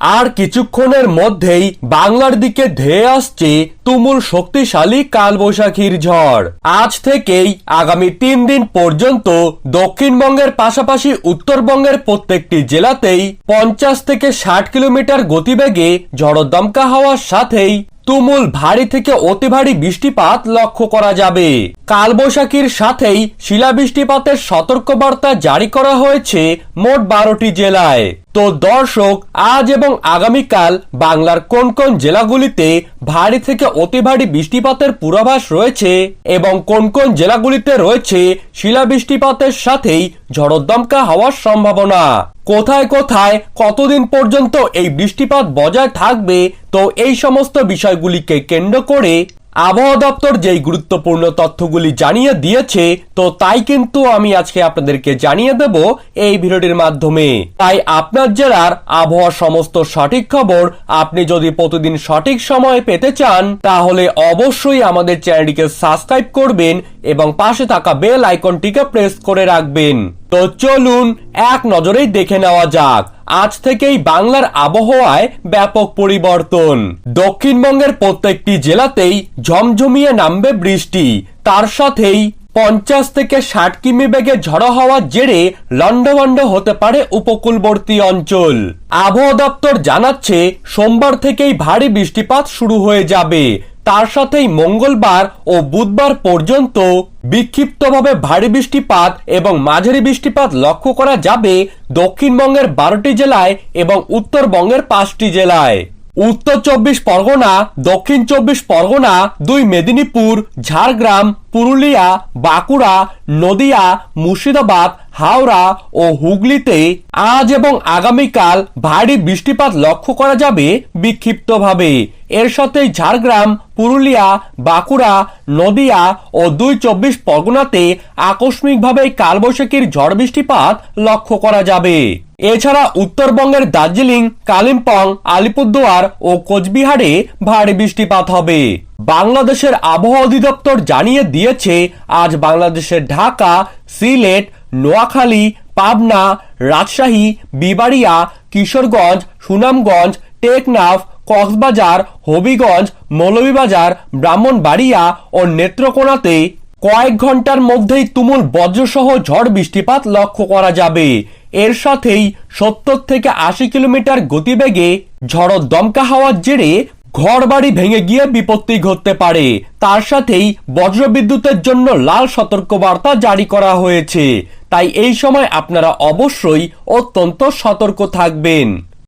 আর কিছুক্ষণের মধ্যেই বাংলার দিকে ধেয়ে আসছে তুমুল শক্তিশালী কালবৈশাখীর ঝড়। আজ থেকেই আগামী তিন দিন পর্যন্ত দক্ষিণবঙ্গের পাশাপাশি উত্তরবঙ্গের প্রত্যেকটি জেলাতেই পঞ্চাশ থেকে ষাট কিলোমিটার গতিবেগে ঝড়দমকা হওয়ার সাথেই তুমুল ভারী থেকে অতি ভারী বৃষ্টিপাত লক্ষ্য করা যাবে। কালবৈশাখীর সাথেই শিলাবৃষ্টিপাতের সতর্কবার্তা জারি করা হয়েছে মোট বারোটি জেলায়। তো দর্শক, আজ এবং আগামীকাল বাংলার কোন কোন জেলাগুলিতে ভারী থেকে অতি ভারী বৃষ্টিপাতের পূর্বাভাস রয়েছে এবং কোন কোন জেলাগুলিতে রয়েছে শিলা বৃষ্টিপাতের সাথেই ঝড়দমকা হওয়ার সম্ভাবনা? কোথায় কোথায় কতদিন পর্যন্ত এই বৃষ্টিপাত বজায় থাকবে? তো এই সমস্ত বিষয়গুলিকে কেন্দ্র করে আবহাওয়া দপ্তর যেই গুরুত্বপূর্ণ তথ্যগুলি জানিয়ে দিয়েছে, তো তাই কিন্তু আমি আজকে আপনাদেরকে জানিয়ে দেব এই ভিডিওটির মাধ্যমে। তাই আপনার জেলার আবহাওয়ার সমস্ত সঠিক খবর আপনি যদি প্রতিদিন সঠিক সময়ে পেতে চান, তাহলে অবশ্যই আমাদের চ্যানেলটিকে সাবস্ক্রাইব করবেন এবং পাশে থাকা বেল আইকনটিকে প্রেস করে রাখবেন। তো চলুন এক নজরেই দেখে নেওয়া যাক। আজ থেকেই বাংলার আবহাওয়ায় ব্যাপক পরিবর্তন। দক্ষিণবঙ্গের প্রত্যেকটি জেলাতেই ঝমঝমিয়ে নামবে বৃষ্টি। তার সাথেই পঞ্চাশ থেকে ষাট কিমি বেগে ঝড়ো হওয়ার জেরে লন্ডভন্ড হতে পারে উপকূলবর্তী অঞ্চল। আবহাওয়া দপ্তর জানাচ্ছে, সোমবার থেকেই ভারী বৃষ্টিপাত শুরু হয়ে যাবে। তার সাথেই মঙ্গলবার ও বুধবার পর্যন্ত বিক্ষিপ্তভাবে ভারী বৃষ্টিপাত এবং মাঝারি বৃষ্টিপাত লক্ষ্য করা যাবে দক্ষিণবঙ্গের বারোটি জেলায় এবং উত্তরবঙ্গের পাঁচটি জেলায়। উত্তর চব্বিশ পরগনা, দক্ষিণ চব্বিশ পরগনা, দুই মেদিনীপুর, ঝাড়গ্রাম, পুরুলিয়া, বাঁকুড়া, নদিয়া, মুর্শিদাবাদ, হাওড়া ও হুগলিতে আজ এবং আগামীকাল ভারী বৃষ্টিপাত লক্ষ্য করা যাবে বিক্ষিপ্তভাবে। এর সাথে ঝাড়গ্রাম, পুরুলিয়া, বাঁকুড়া, নদিয়া ও দুই চব্বিশ পরগনাতে আকস্মিকভাবে কালবৈশাখীর ঝড় বৃষ্টিপাত লক্ষ্য করা যাবে। এছাড়া উত্তরবঙ্গের দার্জিলিং, কালিম্পং, আলিপুরদুয়ার ও কোচবিহারে ভারী বৃষ্টিপাত হবে। বাংলাদেশের আবহাওয়া অধিদপ্তর জানিয়ে দিয়েছে, আজ বাংলাদেশের ঢাকা, সিলেট, নোয়াখালী, পাবনা, রাজশাহী, বিবাড়িয়া, কিশোরগঞ্জ, সুনামগঞ্জ, টেকনাফ, কক্সবাজার, হবিগঞ্জ, মৌলভীবাজার, ব্রাহ্মণবাড়িয়া ও নেত্রকোনাতে কয়েক ঘণ্টার মধ্যেই তুমুল বজ্রসহ ঝড় বৃষ্টিপাত লক্ষ্য করা যাবে। এর সাথেই সত্তর থেকে আশি কিলোমিটার গতিবেগে ঝড় দমকা হওয়ার জেরে ঘরবাড়ি ভেঙে গিয়ে বিপত্তি ঘটতে পারে। তার সাথেই বজ্রবিদ্যুতের জন্য লাল সতর্কবার্তা জারি করা হয়েছে। তাই এই সময় আপনারা অবশ্যই অত্যন্ত সতর্ক থাকবেন।